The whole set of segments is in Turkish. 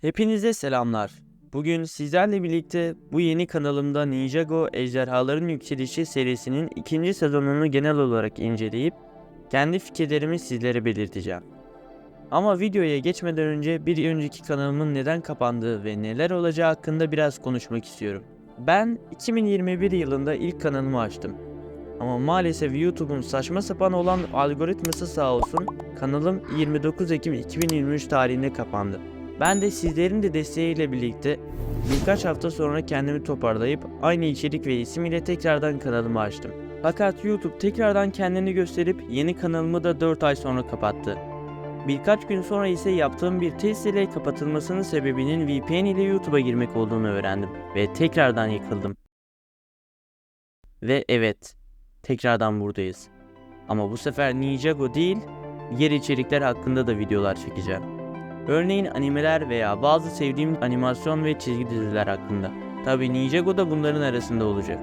Hepinize selamlar. Bugün sizlerle birlikte bu yeni kanalımda Ninjago Ejderhaların Yükselişi serisinin ikinci sezonunu genel olarak inceleyip kendi fikirlerimi sizlere belirteceğim. Ama videoya geçmeden önce bir önceki kanalımın neden kapandığı ve neler olacağı hakkında biraz konuşmak istiyorum. Ben 2021 yılında ilk kanalımı açtım. Ama maalesef YouTube'un saçma sapan olan algoritması sağ olsun kanalım 29 Ekim 2023 tarihinde kapandı. Ben de sizlerin de desteğiyle birlikte birkaç hafta sonra kendimi toparlayıp aynı içerik ve isim ile tekrardan kanalımı açtım. Fakat YouTube tekrardan kendini gösterip yeni kanalımı da 4 ay sonra kapattı. Birkaç gün sonra ise yaptığım bir test ile kapatılmasının sebebinin VPN ile YouTube'a girmek olduğunu öğrendim ve tekrardan yıkıldım. Ve evet, tekrardan buradayız. Ama bu sefer Ninjago değil, diğer içerikler hakkında da videolar çekeceğim. Örneğin animeler veya bazı sevdiğim animasyon ve çizgi diziler hakkında. Tabi Ninjago da bunların arasında olacak.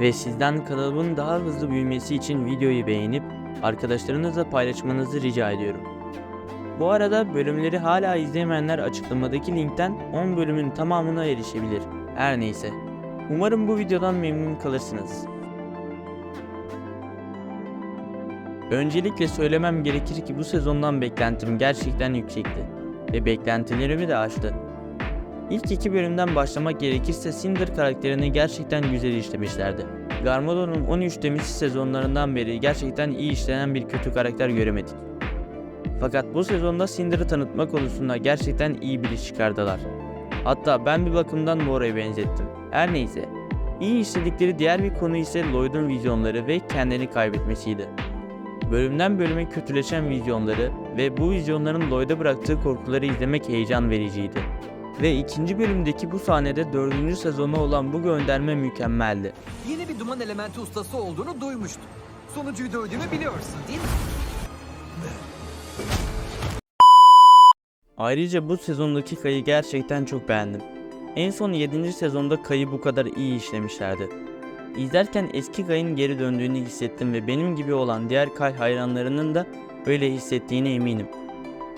Ve sizden kanalımın daha hızlı büyümesi için videoyu beğenip arkadaşlarınızla paylaşmanızı rica ediyorum. Bu arada bölümleri hala izleyemeyenler açıklamadaki linkten 10 bölümün tamamına erişebilir. Her neyse. Umarım bu videodan memnun kalırsınız. Öncelikle söylemem gerekir ki bu sezondan beklentim gerçekten yüksekti ve beklentilerimi de aştı. İlk iki bölümden başlamak gerekirse Cinder karakterini gerçekten güzel işlemişlerdi. Garmadon'un 13 demisi sezonlarından beri gerçekten iyi işlenen bir kötü karakter göremedik. Fakat bu sezonda Cinder'ı tanıtma konusunda gerçekten iyi bir iş çıkardılar. Hatta ben bir bakımdan Mora'ya benzettim. Her neyse. İyi işledikleri diğer bir konu ise Lloyd'un vizyonları ve kendini kaybetmesiydi. Bölümden bölüme kötüleşen vizyonları ve bu vizyonların Lloyd'a bıraktığı korkuları izlemek heyecan vericiydi. Ve ikinci bölümdeki bu sahnede dördüncü sezonu olan bu gönderme mükemmeldi. Yeni bir duman elementi ustası olduğunu duymuştum. Sonucuyu dövdüğümü biliyorsun değil mi? Ayrıca bu sezondaki Kay'ı gerçekten çok beğendim. En son 7. sezonda Kay'ı bu kadar iyi işlemişlerdi. İzlerken eski Kay'ın geri döndüğünü hissettim ve benim gibi olan diğer Kay hayranlarının da öyle hissettiğine eminim.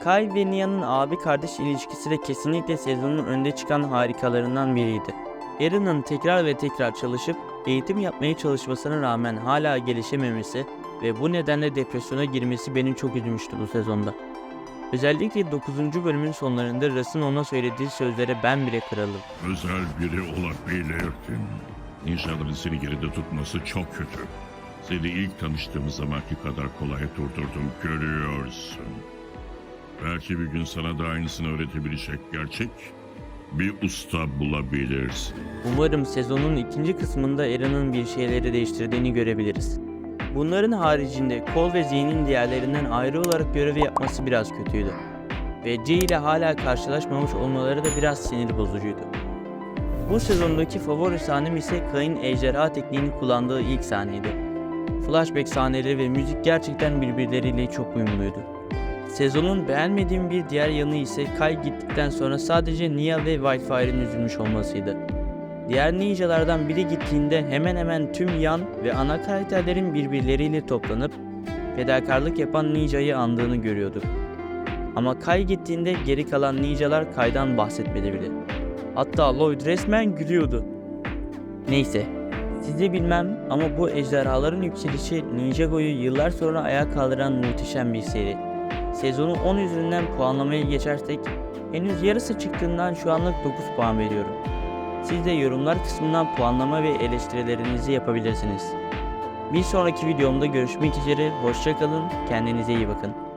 Kay ve Nia'nın abi kardeş ilişkisi de kesinlikle sezonun önde çıkan harikalarından biriydi. Erin'in tekrar ve tekrar çalışıp eğitim yapmaya çalışmasına rağmen hala gelişememesi ve bu nedenle depresyona girmesi beni çok üzmüştü bu sezonda. Özellikle 9. bölümün sonlarında Russ'ın ona söylediği sözlere ben bile kırıldım. Özel biri olabilirdin. Ninjaların seni geride tutması çok kötü. Seni ilk tanıştığımız zamanki kadar kolay durdurdum görüyorsun. Belki bir gün sana da aynısını öğretebilecek gerçek bir usta bulabilirsin. Umarım sezonun ikinci kısmında Erin'in bir şeyleri değiştirdiğini görebiliriz. Bunların haricinde Cole ve Z'nin diğerlerinden ayrı olarak görevi yapması biraz kötüydü. Ve C ile hala karşılaşmamış olmaları da biraz sinir bozucuydu. Bu sezondaki favori sahnem ise Kay'ın ejderha tekniğini kullandığı ilk sahneydi. Flashback sahneleri ve müzik gerçekten birbirleriyle çok uyumluydu. Sezonun beğenmediğim bir diğer yanı ise Kay gittikten sonra sadece Nia ve Wildfire'ın üzülmüş olmasıydı. Diğer ninjalardan biri gittiğinde hemen hemen tüm yan ve ana karakterlerin birbirleriyle toplanıp fedakarlık yapan ninjayı andığını görüyorduk. Ama Kai gittiğinde geri kalan ninjalar Kai'dan bahsetmedi bile. Hatta Lloyd resmen gülüyordu. Neyse, sizi bilmem ama bu ejderhaların yükselişi Ninjago'yu yıllar sonra ayağa kaldıran muhteşem bir seri. Sezonu 10 üzerinden puanlamaya geçersek henüz yarısı çıktığından şu anlık 9 puan veriyorum. Siz de yorumlar kısmından puanlama ve eleştirilerinizi yapabilirsiniz. Bir sonraki videomda görüşmek üzere, hoşçakalın, kendinize iyi bakın.